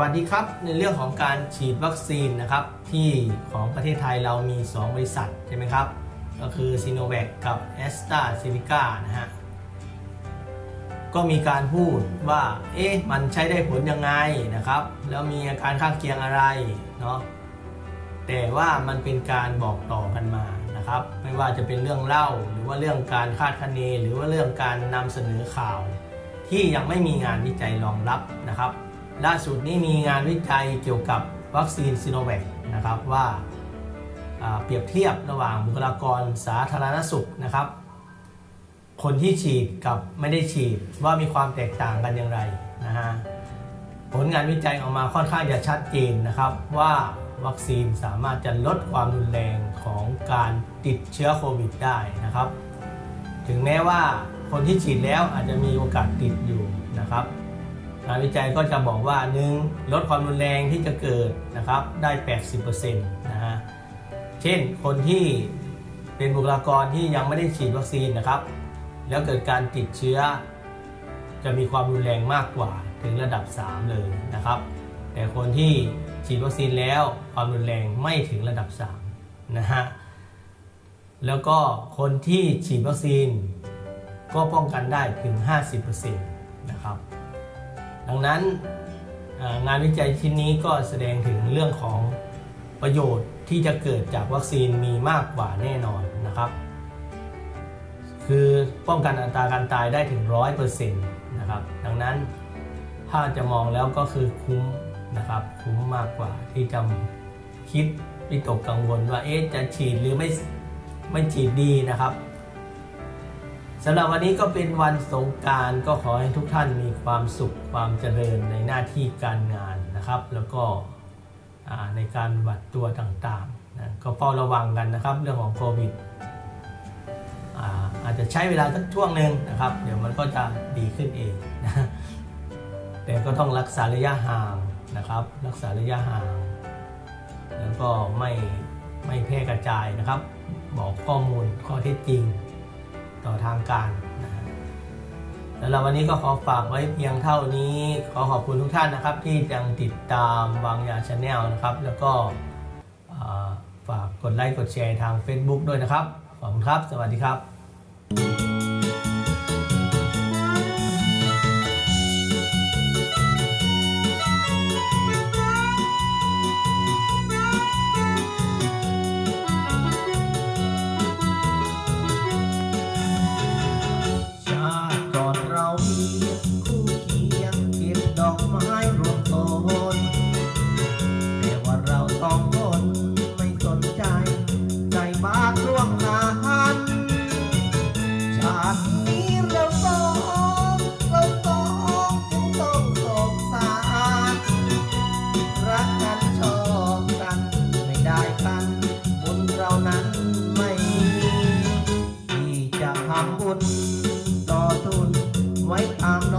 วัสดีครับในเรื่องของการฉีดวัคซีนนะครับที่ของประเทศไทยเรามี 2 บริษัทใช่ไหมครับก็คือซีโนแวคกับแอสตราเซเนกานะฮะก็มีการพูดว่าเอ๊ะมันใช้ได้ผลยังไงนะครับ แล้วมีอาการข้างเคียงอะไรเนาะแต่ว่ามันเป็นการบอกต่อกันมานะครับ ไม่ว่าจะเป็นเรื่องเล่าหรือว่าเรื่องการคาดคะเน หรือว่าเรื่องการนำเสนอข่าว ที่ยังไม่มีงานวิจัยรองรับนะครับ ล่าสุดนี้มีงานวิจัยเกี่ยวกับวัคซีนซีโนแวคนะครับว่าอ่าเปรียบเทียบระหว่างบุคลากรสาธารณสุขนะครับ คนที่ฉีดกับไม่ได้ฉีดว่ามีความแตกต่างกันอย่างไรนะฮะผลงานวิจัยออกมาค่อนข้างจะชัดเจนนะครับว่าวัคซีนสามารถจะลดความรุนแรงของการติดเชื้อโควิดได้นะครับ ถึงแม้ว่าคนที่ฉีดแล้วอาจจะมีโอกาสติดอยู่นะครับ งานวิจัยก็จะบอกว่าหนึ่งลดความรุนแรงที่จะเกิดนะครับได้ 80%นะฮะเช่นคนที่เป็นบุคลากรที่ยังไม่ได้ฉีดวัคซีนนะครับ แล้วเกิดการติดเชื้อ จะมีความรุนแรงมากกว่าถึงระดับ 3 เลยนะครับ แต่คนที่ฉีดวัคซีนแล้วความรุนแรงไม่ถึงระดับ3นะฮะแล้วก็คนที่ฉีดวัคซีนก็ป้องกันได้ถึง 50%นะครับ ดังนั้นงานวิจัยชิ้นนี้ก็แสดงถึงเรื่องของประโยชน์ที่จะเกิดจากวัคซีนมีมากกว่าแน่นอนนะครับ คือป้องกันอัตราการตายได้ถึง 100%นะครับ ดังนั้นถ้าจะมองแล้วก็คือคุ้มนะครับ คุ้มมากกว่าที่จะคิดวิตกกังวลว่าเอ๊ะจะฉีดหรือไม่ไม่ฉีดดีนะครับ สำหรับวันนี้ก็เป็นวันสงการก็ขอให้ทุกท่านมีความสุขความเจริญในหน้าที่การงานนะครับ แล้วก็ในการบัตรตัวต่างๆนะก็เฝ้าระวังกันนะครับ เรื่องของโควิดอาอาจจะใช้เวลาสักช่วงหนึ่งนะครับ เดี๋ยวมันก็จะดีขึ้นเองนะแต่ก็ต้องรักษาระยะห่างนะครับ รักษาระยะห่าง แล้วก็ไม่ไม่แพร่กระจายนะครับ บอกข้อมูลข้อเท็จจริง ต่อทางการนะฮะแล้ววันนี้ก็ขอฝากไว้เพียงเท่านี้ ขอขอบคุณทุกท่านนะครับ ที่ยังติดตามวางยาชาแนลนะครับ แล้วก็ฝากกดไลค์กดแชร์ทาง Facebook ด้วยนะครับ ขอบคุณครับ สวัสดีครับ I'm